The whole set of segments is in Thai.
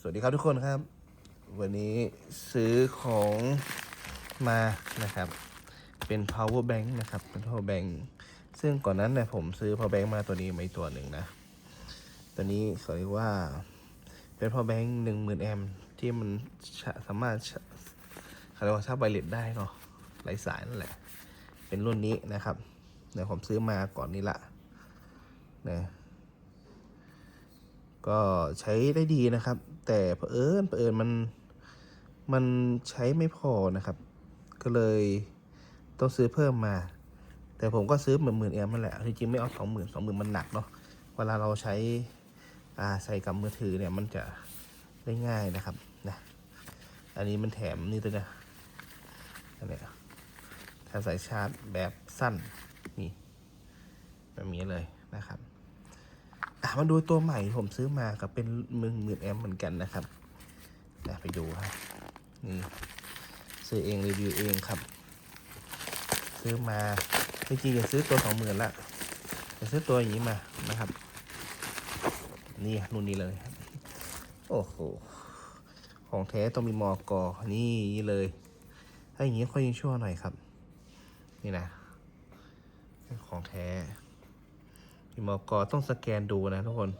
สวัสดีครับทุกคนครับ วันนี้ซื้อของมานะครับ เป็น power bank นะครับ เป็น power bank ซึ่งก่อนนั้นเนี่ยผมซื้อ power bank มาตัวนี้มาอีกตัวหนึ่งนะ ตัวนี้เขาเรียกว่าเป็น power bank หนึ่งหมื่นแอมที่มันสามารถชะเขาเรียกว่าชาร์จไวเลสได้เนาะไร้สายนั่นแหละ เป็นรุ่นนี้นะครับเดี๋ยวผมซื้อมาก่อนนี้ละนะ ก็ใช้ได้ดีนะครับ แต่เผอิญเผอิญมันมันใช้ไม่พอนะครับ ก็เลยต้องซื้อเพิ่มมา แต่ผมก็ซื้อเหมือนหมื่นแอมนั่นแหละจริงๆไม่เอาสองหมื่นสองหมื่นมันหนักเนาะเวลาเราใช้อ่าใส่กับมือถือเนี่ยมันจะได้ง่ายนะครับนะอันนี้มันแถมนี่ตัวนะอันเนี้ยแถมสายชาร์จแบบสั้นนี่แบบนี้เลยนะครับ อะมาดูตัวใหม่ผมซื้อมากับเป็นมื่นหมื่นแอมเหมือนกันนะครับนะไปดูครับนี่ซื้อเองรีวิวเองครับ ซื้อมาจริงๆอยากซื้อตัวสองหมื่นละจะซื้อตัวอย่างนี้มานะครับ นี่รุ่นนี้เลยครับ โอ้โหของแท้ต้องมีมอกอนี่เลย ถ้าอย่างนี้ค่อยยังชั่วหน่อยครับ นี่นะ ของแท้ มีมกต้องสแกนดูนะทุกคน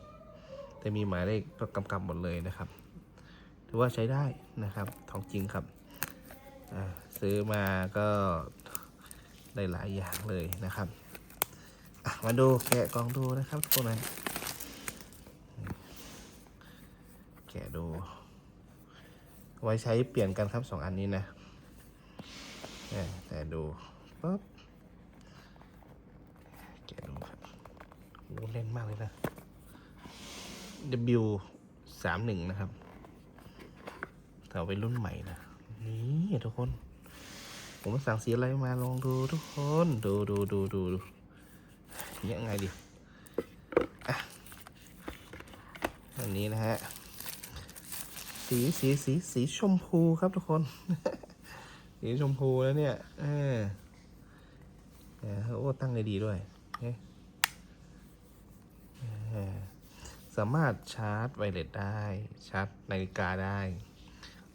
แต่มีหมายเลขกำกับหมดเลยนะครับถือว่าใช้ได้นะครับทองจริงครับซื้อมาก็ได้หลายอย่างเลยนะครับมาดูแกะกล่องดูนะครับทุกคนนะแกะดู ไว้ใช้เปลี่ยนกันครับสองอันนี้นะแต่ดูปั๊บแกะดูครับ่นมากเลยนะ W สามหนึ่งนะครับแต่เป็นรุ่นใหม่นะ นี่ทุกคน ผมสั่งสีอะไรมาลองดูทุกคน ดูดูดูดูดูยังไงดีอะอันนี้นะฮะ สีสีสีสีชมพูครับทุกคน สีชมพูแล้วเนี่ย เออโอ้ตั้งได้ดีด้วยเฮ้ย สามารถชาร์จไวเลสได้ชาร์จนาฬิกาได้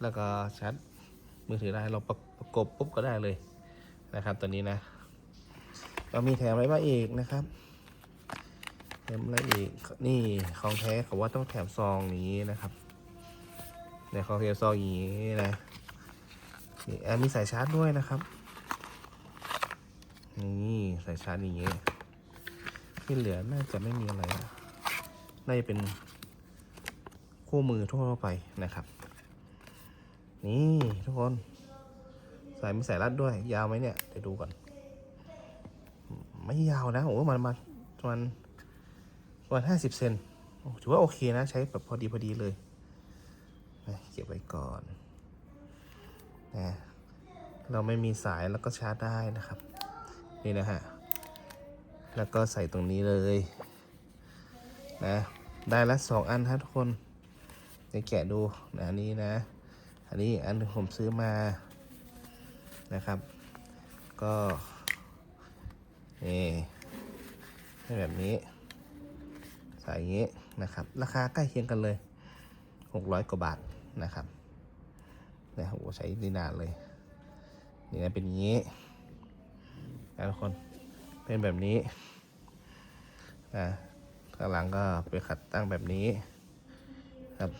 แล้วก็ชาร์จมือถือได้เราประประกบปุ๊บก็ได้เลยนะครับตัวนี้นะเรามีแถมอะไรบ้างอีกนะครับแถมอะไรอีกนี่ของแท้เขาว่าต้องแถมซองนี้นะครับเนี่ยของแถมซองอย่างนี้นะนี่แอมมีสายชาร์จด้วยนะครับนี่สายชาร์จอย่างนี้ที่เหลือน่าจะไม่มีอะไรนะ น่าจะเป็นคู่มือทั่วไปนะครับ นี่ทุกคนสายมีสายรัดด้วย ยาวไหมเนี่ยเดี๋ยวดูก่อน ไม่ยาวนะโอ้มันมาประมาณประมาณห้าสิบเซนถือว่าโอเคนะ ใช้แบบพอดีพอดีเลยนะเก็บไว้ก่อนนะเราไม่มีสายแล้วก็ชาร์จได้นะครับ นี่นะฮะ แล้วก็ใส่ตรงนี้เลย นะได้ละสองอันครับทุกคนเดี๋ยวแกะดูนะอันนี้นะ อันนี้อันหนึงผมซื้อมานะครับ ก็นี่ให้แบบนี้ใส่อย่างนี้นะครับ ราคาใกล้เคียงกันเลยหกร้อยกว่าบาทนะครับนะโอ้โหใช้ได้นานเลย นี่นะเป็นอย่างนี้นะทุกคนเป็นแบบนี้นะ ข้างหลังก็ไปขัดตั้งแบบนี้ครับ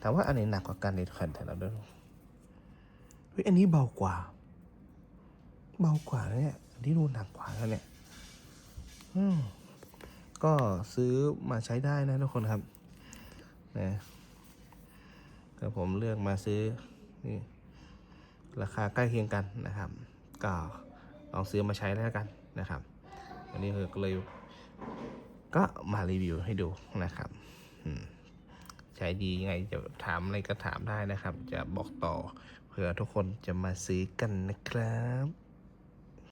ถามว่าอันไหนหนักกว่ากันในขันแต่เราดูเฮ้ยอันนี้เบากว่า เบากว่านะเนี่ยอันนี้ดูหนักกว่าแล้วเนี่ยอืมก็ซื้อมาใช้ได้นะทุกคนครับนะแต่ผมเลือกมาซื้อนี่ราคาใกล้เคียงกันนะครับ ก็ลองซื้อมาใช้แล้วกันนะครับ อันนี้คือก็เลย ก็มารีวิวให้ดูนะครับใช้ดียังไงจะถามอะไรก็ถามได้นะครับ จะบอกต่อเผื่อทุกคนจะมาซื้อกันนะครับ